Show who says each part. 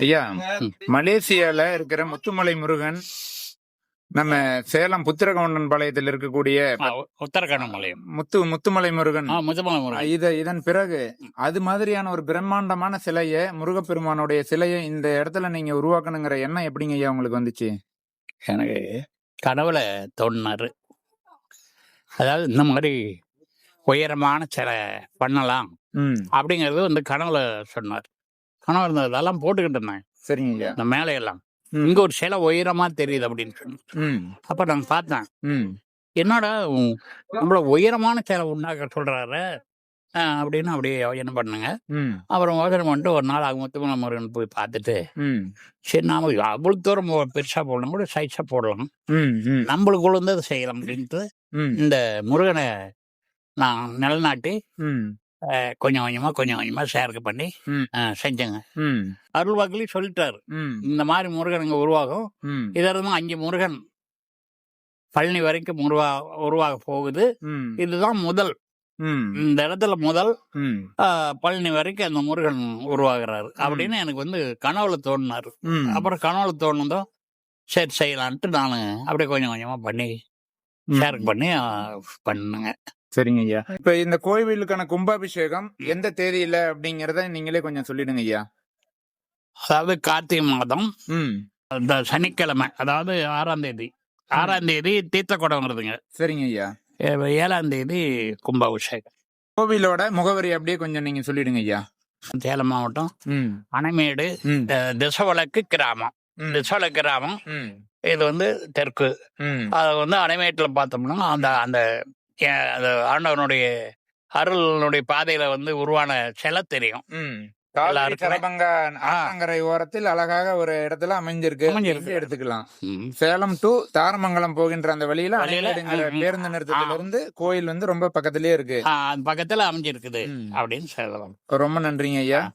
Speaker 1: ஐயா மலேசியால இருக்கிற முத்துமலை முருகன் நம்ம சேலம் புத்திரகவுண்டன் பாளையத்தில் இருக்கக்கூடிய
Speaker 2: ஆ, உத்தரகாண்ட மலையம்
Speaker 1: முத்து முத்துமலை முருகன்.
Speaker 2: ஆ முதுமலை முருகன்.
Speaker 1: இத இதன் பிறகு அது மாதிரியான ஒரு பிரம்மாண்டமான சிலையை முருகப்பெருமானுடைய சிலையை இந்த இடத்துல நீங்க உருவாக்கணுங்கிற எண்ணம் எப்படிங்க ஐயா உங்களுக்கு வந்துச்சு?
Speaker 2: எனக்கு கனவுல தோணினாரு. அதாவது இந்த மாதிரி உயரமான சிலை பண்ணலாம் அப்படிங்கிறது வந்து கனவுல சொன்னார். கனவு இருந்ததெல்லாம் போட்டுக்கிட்டு இருந்தேன்
Speaker 1: சரிங்க.
Speaker 2: இந்த மேலையெல்லாம். இங்க ஒரு சிலை உயரமா தெரியுது அப்படின்னு சொன்னேன். அப்ப நான் பார்த்தேன். என்னடா நம்மள உயரமான சிலை உண்டாக்க சொல்றாரு? அப்படின்னு அப்படியே என்ன பண்ணுங்க. அப்புறம் யோசனை பண்ணிட்டு ஒரு நாள் அவங்க முத்துமலை முருகன் போய் பார்த்துட்டு சரி நாம அவ்வளோ தூரம் பெருசா போடலாம். கூட சைஸா போடலாம். நம்மளுக்குள்ள இருந்து அதை செய்யலாம் அப்படின்ட்டு இந்த முருகனை நான் நிலநாட்டி கொஞ்சம் கொஞ்சமா கொஞ்சம் கொஞ்சமா சேர்க்க பண்ணி செஞ்சேங்க.
Speaker 1: ம்.
Speaker 2: அருள்வாக்குலயும் சொல்லிட்டாரு. இந்த மாதிரி முருகன் இங்க உருவாகும் இதெல்லாம் அஞ்சு முருகன் பழனி வரைக்கும் உருவா உருவாக போகுது. இதுதான் முதல். இந்த இடத்துல முதல் பழனி வரைக்கும் அந்த முருகன் உருவாகிறாரு. அப்படின்னு எனக்கு வந்து கனவுல தோணினாரு. அப்புறம் கனவுல தோணுதோ சரி செய்யலான்ட்டு நான் அப்படியே கொஞ்சம் கொஞ்சமா பண்ணி ஷேர் பண்ணி பண்ணுங்க.
Speaker 1: சரிங்க ஐயா. இப்ப இந்த கோவிலுக்கான கும்பாபிஷேகம் எந்த தேதியில அப்படிங்கறத நீங்களே கொஞ்சம் சொல்லிடுங்க ஐயா.
Speaker 2: அதாவது கார்த்திகை மாதம்.
Speaker 1: ம்.
Speaker 2: அந்த சனிக்கிழமை அதாவது ஆறாம் தேதி. ஆறாம் தேதி தீர்த்தக்குடம் வருதுங்க
Speaker 1: சரிங்க ஐயா.
Speaker 2: ஏழாம் தேதி கும்பாபிஷேகம்.
Speaker 1: கோவிலோட முகவரி அப்படியே கொஞ்சம் நீங்க சொல்லிடுங்க ஐயா.
Speaker 2: சேலம் மாவட்டம். அணைமேடு திசவலக்கு கிராமம். திசவலக்கு கிராமம். இது வந்து தெற்கு. அது வந்து அணைமேட்டில் பார்த்தோம்னா அந்த அந்த அந்த ஆண்டவனுடைய அருளுடைய பாதையில வந்து உருவான சிலை தெரியும்.
Speaker 1: ஆற்றங்கரை ஓரத்தில் அழகாக ஒரு இடத்துல அமைஞ்சிருக்கு.
Speaker 2: அமைஞ்சிருக்கு.
Speaker 1: எடுத்துக்கலாம். சேலம் டு தாரமங்கலம் போகின்ற அந்த வழியில பேருந்து நிறுத்தத்துல இருந்து கோயில் வந்து ரொம்ப பக்கத்திலேயே இருக்கு.
Speaker 2: பக்கத்துல அமைஞ்சிருக்குது. அப்படின்னு சொல்லலாம்.
Speaker 1: ரொம்ப நன்றிங்க ஐயா.